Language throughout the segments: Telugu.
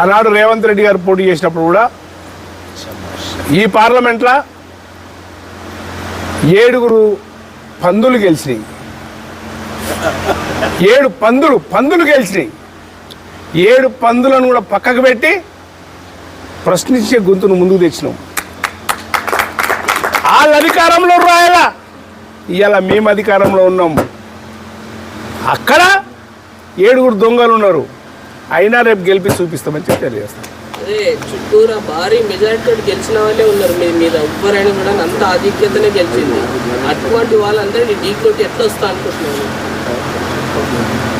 ఆనాడు రేవంత్ రెడ్డి గారు పోటీ చేసినప్పుడు కూడా ఈ పార్లమెంట్లో ఏడుగురు పందులు గెలిచినాయి. ఏడు పందులు పందులు గెలిచినాయి. ఏడు పందులను కూడా పక్కకు పెట్టి ప్రశ్నించే గొంతును ముందుకు తెచ్చినాం. వాళ్ళ అధికారంలో రాయలా ఇవాళ మేము అధికారంలో ఉన్నాం. అక్కడ ఏడుగురు దొంగలు ఉన్నారు. అయినా రేపు గెలిపి చూపిస్తామని చెప్పి తెలియజేస్తాం. అదే చుట్టూరా భారీ మెజారిటీ గెలిచిన వాళ్ళే ఉన్నారు. మీ మీద ఎవ్వరైనా కూడా అంత ఆధిక్యతనే గెలిచింది. అటువంటి వాళ్ళందరినీ ఢీకొట్టి ఎట్లా వస్తా అనుకుంటున్నారు?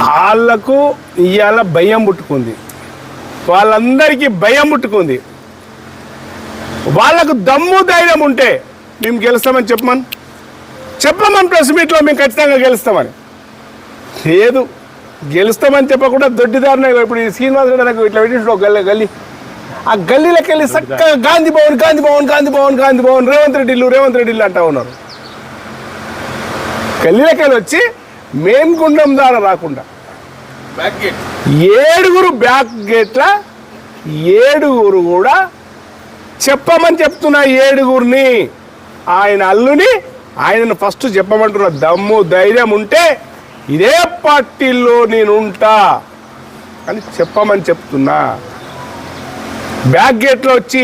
వాళ్ళకు ఇవాళ భయం పుట్టుకుంది. వాళ్ళందరికీ భయం పుట్టుకుంది. వాళ్ళకు దమ్ము ధైర్యం ఉంటే మేము గెలుస్తామని చెప్పమని. చెప్పమని ప్రెస్ మీట్లో మేము ఖచ్చితంగా గెలుస్తామని. లేదు. గెలుస్తామని చెప్పకుండా దొడ్డిదారిన ఇప్పుడు ఈ శ్రీనివాస్ రెడ్డి నాకు ఇట్లా పెట్టిండు ఒక గల్లీ గల్లీ. ఆ గల్లీలోకి వెళ్ళి చక్కగా గాంధీ భవన్ గాంధీ భవన్ గాంధీ భవన్ గాంధీ భవన్ రేవంత్ రెడ్డి ఇల్లు రేవంత్ రెడ్డి ఇల్లు అంటా ఉన్నారు. గల్లీలోకి వెళ్ళి వచ్చి మెయిన్ గుండం ద్వారా రాకుండా ఏడుగురు బ్యాక్ గేట్ల ఏడుగురు కూడా చెప్పమని చెప్తున్నా ఏడుగురిని. ఆయన అల్లుని ఆయనను ఫస్ట్ చెప్పమంటున్న. దమ్ము ధైర్యం ఉంటే ఇదే పార్టీలో నేను ఉంటా అని చెప్పమని చెప్తున్నా. బ్యాక్ గేట్లో వచ్చి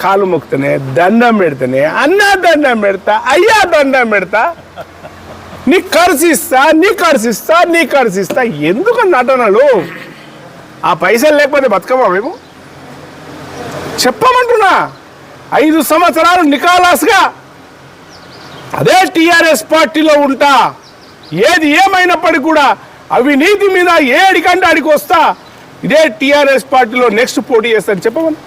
కాలు మొక్కుతనే దండం పెడితేనే అన్నా దండం పెడతా అయ్యా దండం పెడతా నీ కర్సిస్తా నీ కర్సిస్తా నీ కర్సిస్తా ఎందుకు నటనలు? ఆ పైసలు లేకపోతే బతకమా మేము? చెప్పమంటున్నా. ఐదు సంవత్సరాలు నికాలాస్గా. అదే టీఆర్ఎస్ పార్టీలో ఉంటా. ఏది ఏమైనప్పటికీ కూడా అవినీతి మీద ఏడికంటే ఆడికి వస్తా. ఇదే టీఆర్ఎస్ పార్టీలో నెక్స్ట్ పోటీ చేస్తారని చెప్పమని.